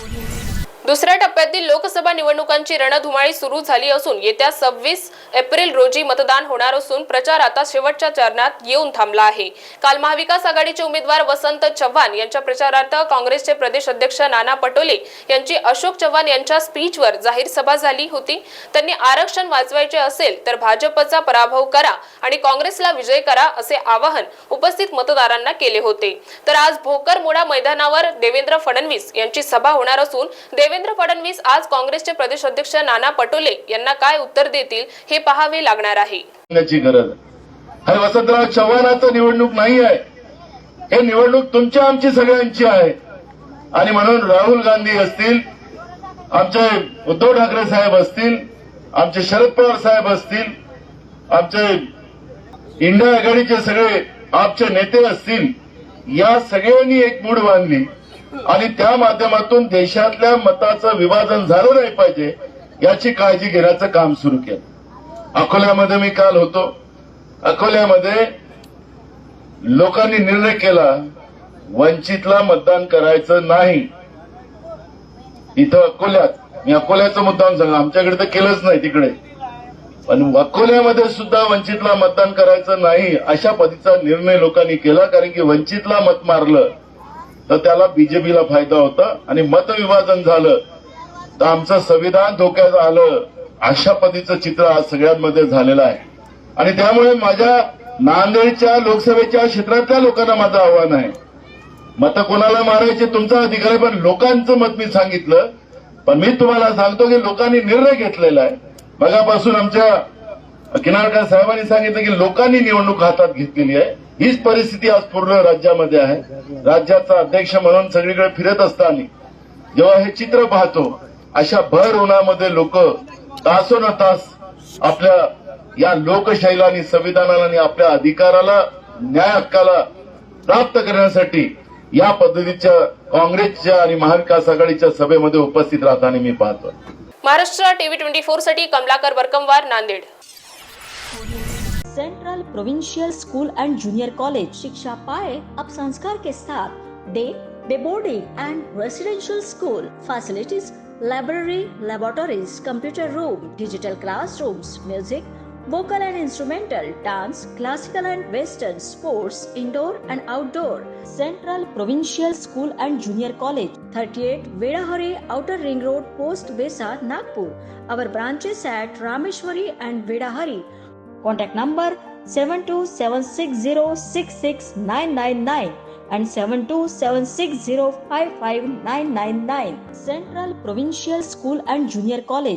Audio. दुसऱ्या टप्प्यातील लोकसभा निवडणुकांची रणधुमाळी सुरू झाली असून येत्या सव्वीस एप्रिल रोजी मतदान होणार असून प्रचार आता शेवटच्या चरणात येऊन थांबला आहे. काल महाविकास आघाडीचे उमेदवार वसंत चव्हाण यांच्या प्रचारार्थ काँग्रेसचे प्रदेश अध्यक्ष नाना पटोले यांची अशोक चव्हाण यांच्या स्पीचवर जाहीर सभा झाली होती. त्यांनी आरक्षण वाचवायचे असेल तर भाजपचा पराभव करा आणि काँग्रेसला विजय करा असे आवाहन उपस्थित मतदारांना केले होते. तर आज भोकरमोडा मैदानावर देवेंद्र फडणवीस यांची सभा होणार असून देवेंद्र फडणवीस आज काँग्रेसचे प्रदेश अध्यक्ष नाना पटोले यांना काय उत्तर देतील हे पाहावे लागणार आहे. गरज वसंतराव चव्हाणाचं निवडणूक नाही आहे. हे निवडणूक तुमच्या आमची सगळ्यांची आहे. आणि म्हणून राहुल गांधी असतील आमचे उद्धव ठाकरे साहेब असतील आमचे शरद पवार साहेब असतील आमचे इंडिया आघाडीचे सगळे आपचे नेते असतील या सगळ्यांनी एक मूड बांधली आणि त्या माध्यमातून देशातल्या मताचं विभाजन झालं नाही पाहिजे याची काळजी घेण्याचं काम सुरू केलं. अकोल्यामध्ये मी काल होतो. अकोल्यामध्ये लोकांनी निर्णय केला वंचितला मतदान करायचं नाही. इथं अकोल्यात मी अकोल्याचं मुद्दाम सांगा आमच्याकडे तर केलंच नाही तिकडे. पण अकोल्यामध्ये सुद्धा वंचितला मतदान करायचं नाही अशा पद्धतीचा निर्णय लोकांनी केला कारण की वंचितला मत मारलं तर त्याला बीजेपीला फायदा होता आणि मतविभाजन झालं. तर आमचं संविधान धोक्यात आलं. अशा पद्धतीचं चित्र आज सगळ्यांमध्ये झालेलं आहे. आणि त्यामुळे माझ्या नांदेडच्या लोकसभेच्या क्षेत्रातल्या लोकांना माझं आव्हान आहे. मत कोणाला मारायचे तुमचा अधिकार आहे पण लोकांचं मत मी सांगितलं. पण मी तुम्हाला सांगतो की लोकांनी निर्णय घेतलेला आहे. मगापासून आमच्या किनारकर साहेबांनी सांगितलं की लोकांनी निवडणूक हातात घेतलेली आहे. हीच परिस्थिती आज पूर्ण राज्यामध्ये आहे. राज्याचा अध्यक्ष म्हणून सगळीकडे फिरत असताना जेव्हा हे चित्र पाहतो अशा भर उन्हामध्ये लोक तासोन तास आपल्या या लोकशाहीला आणि संविधानाला आणि आपल्या अधिकाराला न्याय हक्काला प्राप्त करण्यासाठी या पद्धतीच्या काँग्रेसच्या आणि महाविकास आघाडीच्या सभेमध्ये उपस्थित राहताना मी पाहतो. Maharashtra TV twenty फोरसाठी Kamalakar Barkamwar Nanded. Central provincial school and junior college शिक्षा पाए अब संस्कार के साथ day day boarding and residential school facilities library laboratories computer room digital classrooms music vocal and instrumental dance classical and western sports indoor and outdoor central provincial school and junior college 38 vedahari outer ring road post besa nagpur our branches at rameshwari and vedahari Contact number 7276066999 and 7276055999. Central Provincial School and Junior College.